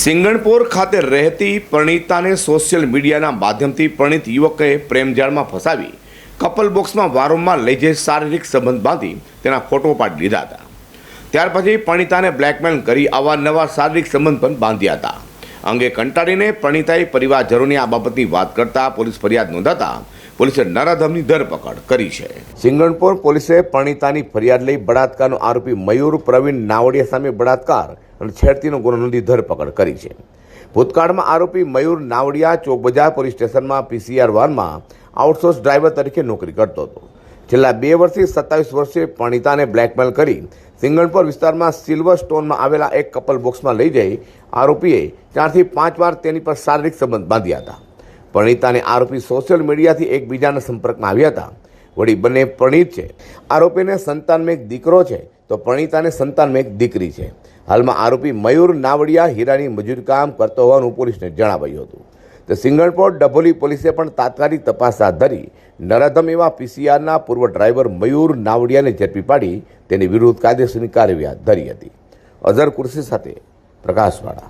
સિંગણપોર ખાતે રહેતી પરણિતાને સોશિયલ મીડિયાના માધ્યમથી પરણિત યુવકે પ્રેમજાળમાં ફસાવી, કપલ બોક્સમાં વારંવાર લઈ જઈ શારીરિક સંબંધ બાંધી તેના ફોટો પાડી લીધા હતા. ત્યાર પછી પરણિતાને બ્લેકમેલ કરી અવારનવાર શારીરિક સંબંધ પણ બાંધ્યા હતા. અંગે કંટાળીને પરણિતાએ પરિવારજનોની આ બાબતની વાત કરતા પોલીસ ફરિયાદ નોંધાતા પોલીસે નારાધામની ધરપકડ કરી છે. સિંગણપોર પોલીસે પરણિતાની ફરિયાદ લઈ બળાત્કારનો આરોપી મયુર પ્રવીણ નાવડિયા સામે બળાત્કાર અને છેડતીનો ગુનો નોંધી ધરપકડ કરી છે. ભૂતકાળમાં આરોપી મયુર નાવડિયા ચોકબજાર પોલીસ સ્ટેશનમાં પીસીઆર વાનમાં આઉટસોર્સ ડ્રાઈવર તરીકે નોકરી કરતો હતો. છેલ્લા બે વર્ષથી સત્તાવીસ વર્ષે પરણિતાને બ્લેકમેલ કરી સિંગણપોર વિસ્તારમાં સિલ્વર સ્ટોનમાં આવેલા એક કપલ બોક્સમાં લઈ જઈ આરોપીએ ચારથી પાંચ વાર તેની પર શારીરિક સંબંધ બાંધ્યા હતા. પરણિતાને આરોપી સોશિયલ મીડિયાથી એકબીજાના સંપર્કમાં આવ્યા હતા. વળી બંને પરણિત છે. આરોપીને સંતાનમાં એક દીકરો છે તો પરણિતાને સંતાનમાં એક દીકરી છે. હાલમાં આરોપી મયુર નાવડિયા હીરાની મજૂર કામ કરતો હોવાનું પોલીસને જણાવાયું હતું. તો સિંગણપોર ડભોલી પોલીસે પણ તાત્કાલિક તપાસ હાથ ધરી. નરાધમ એવા પીસીઆરના પૂર્વ ડ્રાઈવર મયુર નાવડિયાને ઝડપી પાડી. તેની વિરુદ્ધ કાયદેસરની કાર્યવાહી ધરી હતી. અઝર કુર્સી સાથે પ્રકાશવાળા.